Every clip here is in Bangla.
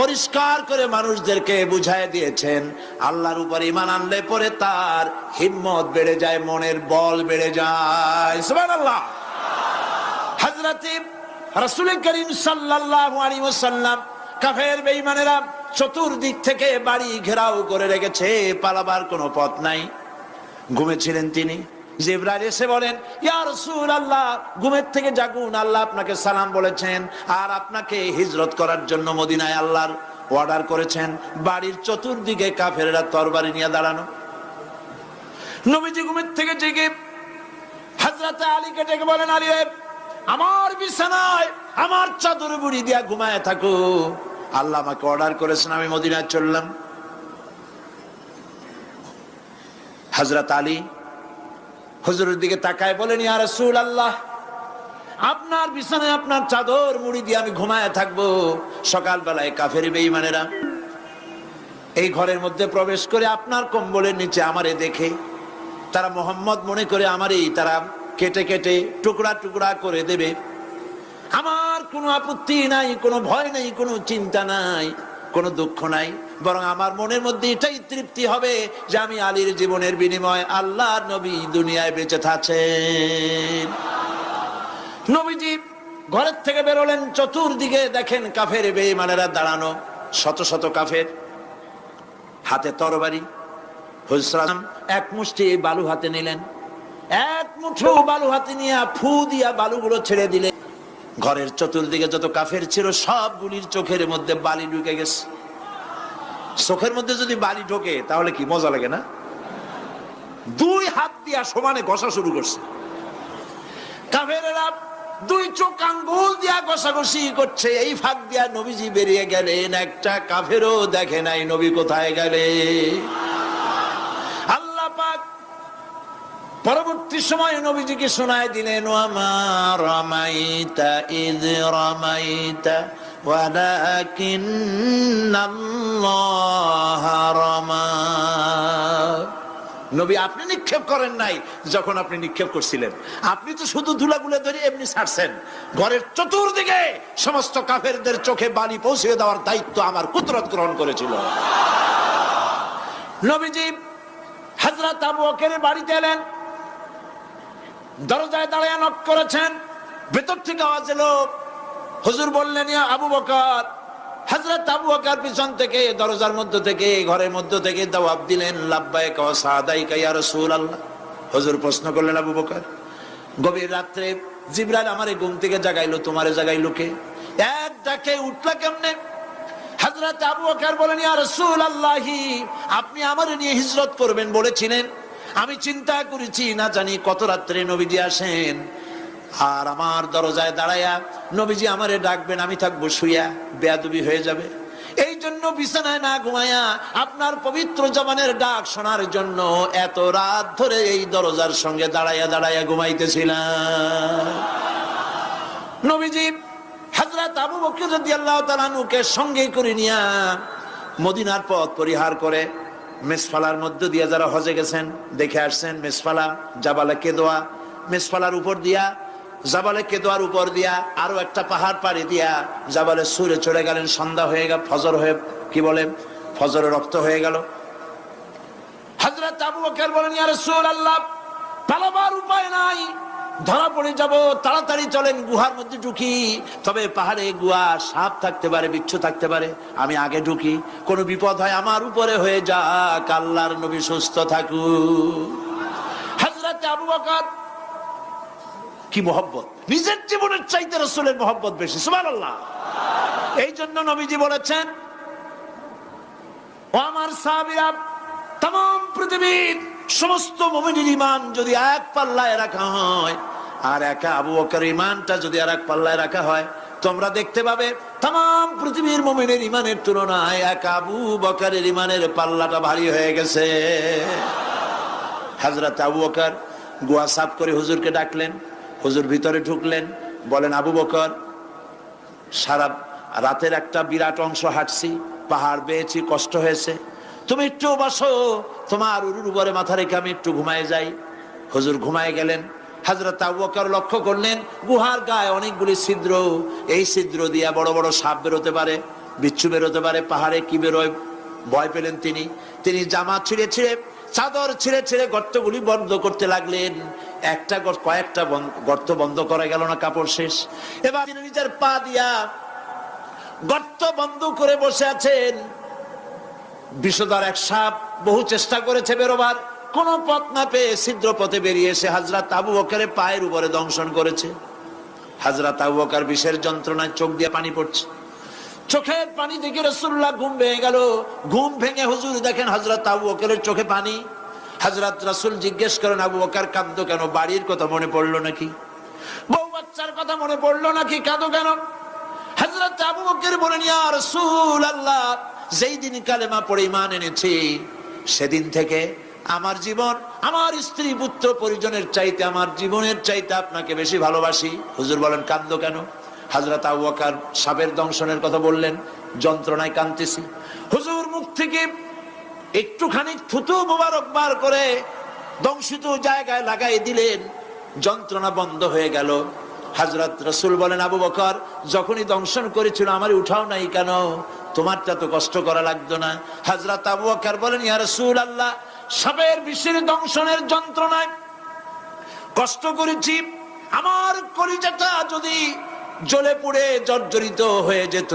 পরিষ্কার করে মানুষদেরকে বুঝায় দিয়েছেন, আল্লাহর উপর ইমান আনলে পরে তার হিম্মত বেড়ে যায়, মনের বল বেড়ে যায়। সুবহানাল্লাহ। হযরতে রাসূল করিম ওয়াসাল্লাম কাফের বেঈমানেরা চতুর্দিক থেকে বাড়ি ঘেরাও করে রেখেছে, পালাবার কোনো পথ নাই। ঘুমেছিলেন তিনি। জিব্রাইল এসে বলেন, ইয়া রাসূলুল্লাহ, ঘুমের থেকে জাগুন, আল্লাহ আপনাকে সালাম বলেছেন আর আপনাকে হিজরত করার জন্য মদিনায় আল্লাহর অর্ডার করেছেন। বাড়ির চতুর্দিকে কাফেররা তরবারি নিয়ে দাঁড়ানো। নবীজি ঘুমের থেকে জেগে হযরত আলীকে ডেকে বলেন, আলী আমার বিছানায় আমার চাদর বুড়ি দিয়া ঘুমায় থাকো। আল্লাহ আমাকে অর্ডার করেছেন, আমি মদিনায় চললাম। হজরত আলী হুজুরের দিকে তাকায় বলেন, ইয়া রাসূল আল্লাহ আপনার বিছানায় আপনার চাদর মুড়ি দিয়ে আমি ঘুমায় থাকব। সকালবেলায় কাফের বেঈমানেরা এই ঘরের মধ্যে প্রবেশ করে আপনার কম্বলের নিচে আমারে দেখে, তারা মোহাম্মদ মনে করে আমারই তারা কেটে কেটে টুকরা টুকরা করে দেবে। আমার কোনো আপত্তি নাই, কোনো ভয় নাই, কোনো চিন্তা নাই। কোনো দুঃখ নাই, বরং আমার মনের মধ্যে এটাই তৃপ্তি হবে যে আমি আলীর জীবনের বিনিময় আল্লাহ নবী দুনিয়ায় বেঁচে থাকছেন নবীজি ঘরের থেকে বেরোলেন, চতুর্দিকে দেখেন কাফের বেঈমানেরা দাঁড়ানো, শত শত কাফের, হাতে তরবারি হুজরাম এক মুষ্টি বালু হাতে নিলেন, এক মুঠো বালু হাতে নিয়ে ফু দিয়া বালুগুলো ছেড়ে দিলেন। ঘরের চতুর্দিকে যত কাফের ছিল, সবগুলির চোখের মধ্যে বালি ঢুকে গেছে। চোখের মধ্যে যদি বালি ঢোকে, তাহলে কি মজা লাগে না? দুই হাত দিয়া সমানে ঘষা শুরু করছে। কাফেরেরা দুই চোখ আঙ্গুল দিয়া ঘষাঘষি করছে। এই ফাঁক দিয়া নবীজি বেরিয়ে গেলেন। একটা কাফেরও দেখে নাই, নবী কোথায় গেলে আল্লাহ পাক পরবর্তী সময় নবীজিকে শোনায় দিলেন, ওয়ামা রামাইতা ইদ রামাইতা নবী, আপনি নিক্ষেপ করেন নাই যখন আপনি নিক্ষেপ করছিলেন। আপনি তো শুধু ধুলাগুলো ধরে এমনি ছাড়ছেন। ঘরের চতুর্দিকে সমস্ত কাফেরদের চোখে বালি পৌঁছে দেওয়ার দায়িত্ব আমার কুদরত গ্রহণ করেছিল। নবীজি হাজরত আবু অকের বাড়িতে এলেন। দরজায় দাঁড়িয়ে নক করেছেন। ভেতর থেকে আওয়াজ এলো। হুজুর বললেন আবু বকর। হযরত আবু বকর পিছন থেকে, দরজার মধ্য থেকে, ঘরের মধ্য থেকে জবাব দিলেন রাসূলুল্লাহ। হুজুর প্রশ্ন করলেন আবু বকর, গভীর রাত্রে জিবরাইল আমারে ঘুম থেকে জাগাইলো, তোমারে জাগাইলো কে? এক ডাকে উঠলা কেমনে? হযরত আবু বকর বলেন আপনি আমারে নিয়ে হিজরত করবেন বলেছিলেন। আমি চিন্তা করেছি, না জানি কত রাত্রে নবীজি আসেন। আর আমার দরজায় দাঁড়ায়া নবীজি আমারে ডাকবেন, আমি থাকব শুইয়া, বেয়াদবি হয়ে যাবে। এই জন্য বিছানায় না ঘুমায়া আপনার পবিত্র জবানের ডাক শোনার জন্য এত রাত ধরে এই দরজার সঙ্গে দাঁড়াইয়া দাঁড়াইয়া ঘুমাইতেছিলাম। নবীজি হযরত আবু বকর রাদিয়াল্লাহু তাআলা নুকে সঙ্গে করে নিয়া মদিনার পথ পরিহার করে মেসফালার মধ্য দিয়ে যারা হজে গেছেন, দেখে আসছেন, মেসফালা, জাবালে কেদোয়া, মেসফালার উপর দিয়া, জাবালে কেদোয়ার উপর দিয়া আরও একটা পাহাড় পাড়ি দিয়া জাবালে সুরে চলে গেলেন, সন্ধ্যা হয়ে গেল, ফজর হয়ে, কি বলে ফজরে রক্ত হয়ে গেল। হযরত আবু বকর বলেন, ইয়া রাসূলুল্লাহ, পালাবার উপায় নাই। ধরা পড়ে যাব, তাড়াতাড়ি চলেন গুহার মধ্যে ঢুকি। তবে পাহাড়ে গুহা সাপ থাকতে পারে, বিচ্ছু থাকতে পারে। আমি আগে ঢুকি, কোনো বিপদ হয় আমার উপরে হয়ে যাক, আল্লাহর নবী সুস্থ থাকুক। হযরত আবু বকর, কি মোহব্বত? নিজের জীবনের চাইতে রসুলের মোহব্বত বেশি, সুবহানাল্লাহ। এই জন্য নবীজি বলেছেন, ও আমার সাহাবীরা তাম পৃথিবীর সমস্ত মুমিনের ইমান যদি এক পাল্লায় রাখা হয় আর একা আবু বকর ইমানটা যদি আর এক পাল্লায় রাখা হয়, তোমরা দেখতে পাবে তাম পৃথিবীর মুমিনের ইমানের তুলনায় এক আবু বকারের ইমানের পাল্লাটা ভারী হয়ে গেছে। হাজরত আবু বকর গোয়া সাফ করে হুজুরকে ডাকলেন, হুজুর ভিতরে ঢুকলেন, বলেন, আবু বকর, সারা রাতের একটা বিরাট অংশ হাঁটছি, পাহাড় বেয়েছি, কষ্ট হয়েছে। তুমি একটু বসো, তোমার উরুর উপরে মাথা রেখে আমি একটু ঘুমায় যাই। হুজুর ঘুমায় গেলেন হাজরত আবু বকর লক্ষ্য করলেন, গুহার গায়ে অনেকগুলি ছিদ্র। এই ছিদ্র দিয়া বড় বড় সাপ বেরোতে পারে, বিচ্ছু বেরোতে পারে, পাহাড়ে কি বেরোয় ভয় পেলেন তিনি। তিনি জামা ছিঁড়ে ছিঁড়ে, চাদর ছিঁড়ে ছিঁড়ে গর্তগুলি বন্ধ করতে লাগলেন। একটা কয়েকটা গর্ত বন্ধ করা গেল না কাপড় শেষ। এবার তিনি নিজের পা দিয়া গর্ত বন্ধ করে বসে আছেন। বিষধর এক সাপ বহু চেষ্টা করেছে বেরোবার। কোন পথ না পেয়ে ছিদ্র পথে বেরিয়ে এসে হাজরা তাবু বকরে পায়ের উপরে দংশন করেছে। হাজরা তাবু বকার বিষের যন্ত্রণায় চোখ দিয়ে পানি পড়ছে। চোখের পানি দেখে রসুল্লাহ ঘুম ভেঙে গেল। ঘুম ভেঙে হুজুর দেখেন হজরত আবু বকরের চোখে পানি। হজরত রাসুল জিজ্ঞেস করেন, আবু বকার কান্দ কেন? বাড়ির কথা মনে পড়ল নাকি? বউ বাচ্চার কথা মনে পড়ল নাকি? কাঁদো কেন? হজরত আবু বকর বলেন, ইয়া রাসূল আল্লাহ যেই দিন কালেমা পড়ে ইমান এনেছি, সেদিন থেকে আমার জীবন, আমার স্ত্রী পুত্র পরিজনের চাইতে, আমার জীবনের চাইতে আপনাকে বেশি ভালোবাসি। হুজুর বলেন, কান্দ কেন? হাজরত আবু বকর সাপের দংশনের কথা বললেন, যন্ত্রণায় কাঁদতেছি। হুজুর মুখ থেকে একটুখানি থুতু মোবারক বার করে দংশিত জায়গায় লাগাই দিলেন, যন্ত্রণা বন্ধ হয়ে গেল। হাজরত রসুল বলেন, আবু বকর, যখনই দংশন করেছিল, আমার উঠাও নাই কেন? তোমারটা তো কষ্ট করা লাগতো না। হাজরত আবু বকর বলেন, ইয়া রসুল আল্লাহ সবের বিশ্বের দংশনের যন্ত্রণায় কষ্ট করেছি। আমার কলিজাটা যদি জ্বলে পুড়ে জর্জরিত হয়ে যেত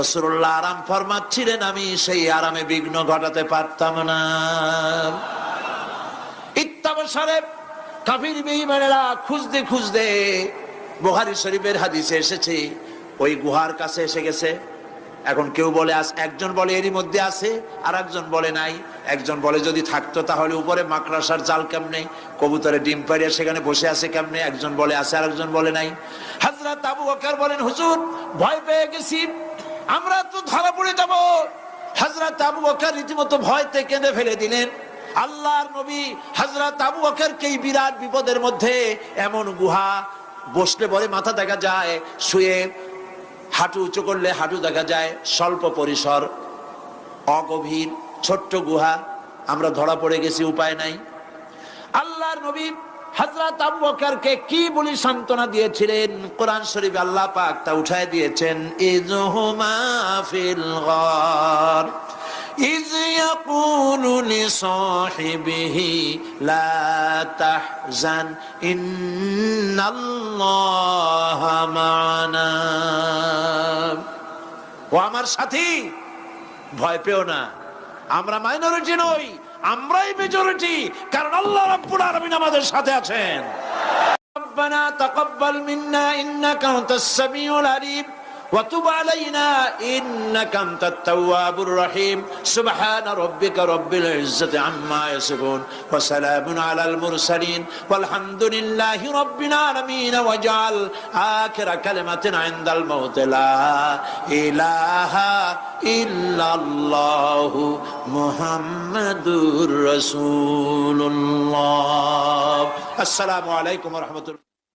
রসুল্লাহ আরাম ফরমাচ্ছিলেন, আমি সেই আরামে বিঘ্ন ঘটাতে পারতাম না। ইত্যাবসারে কাফির বেঈমানেরা খুঁজতে খুঁজতে বুহারি শরীফের হাদিসে এসেছে, ওই গুহার কাছে এসে গেছে। এখন কেউ বলে একজন বলে, এরই মধ্যে আছে আর একজন বলে নাই। একজন বলে, যদি থাকতো তাহলে উপরে মাকড়াসার জাল কেমনে? কবুতরে ডিম পাড়িয়ে সেখানে বসে আছে কেমনে? একজন বলে আছে আর একজন বলে নাই। হাজরাত আবু বকর বলেন, হুজুর, ভয় পেয়ে গেছি। আমরা তো ধরা পড়ে যাব। হাজরাত আবু বকর রীতিমতো ভয়তে কেঁদে ফেলে দিলেন। আল্লাহর নবী হাজরাত আবু এই বিরাট বিপদের মধ্যে এমন গুহা বসলে পরে মাথা দেখা যায়, শুয়ে হাঁটু উঁচু করলে হাঁটু দেখা যায়, স্বল্প পরিসর, অগভীর, ছোট্ট গুহা, আমরা ধরা পড়ে গেছি, উপায় নাই। আল্লাহর নবী হযরত আবু বকরকে কি বলি সান্ত্বনা দিয়েছিলেন? কোরআন শরীফ আল্লাহ পাক তা উঠায় দিয়েছেন ইজহুমা ফিল গার। إذ يقول لصاحبه لا تحزن إن الله معنا ও আমার সাথী ভয় পেও না আমরা মাইনরিটি নই আমরাই মেজরিটি কারণ আল্লাহ রাব্বুল আলামিন আমাদের সাথে আছেন ربنا تقبل منا انك انت السميع العليم وتب علينا انك انت التواب الرحيم سبحان ربك رب العزه عما يصفون وسلام على المرسلين والحمد لله رب العالمين واجعل اخر كلمه عند الموت لا اله الا الله محمد رسول الله السلام عليكم ورحمه الله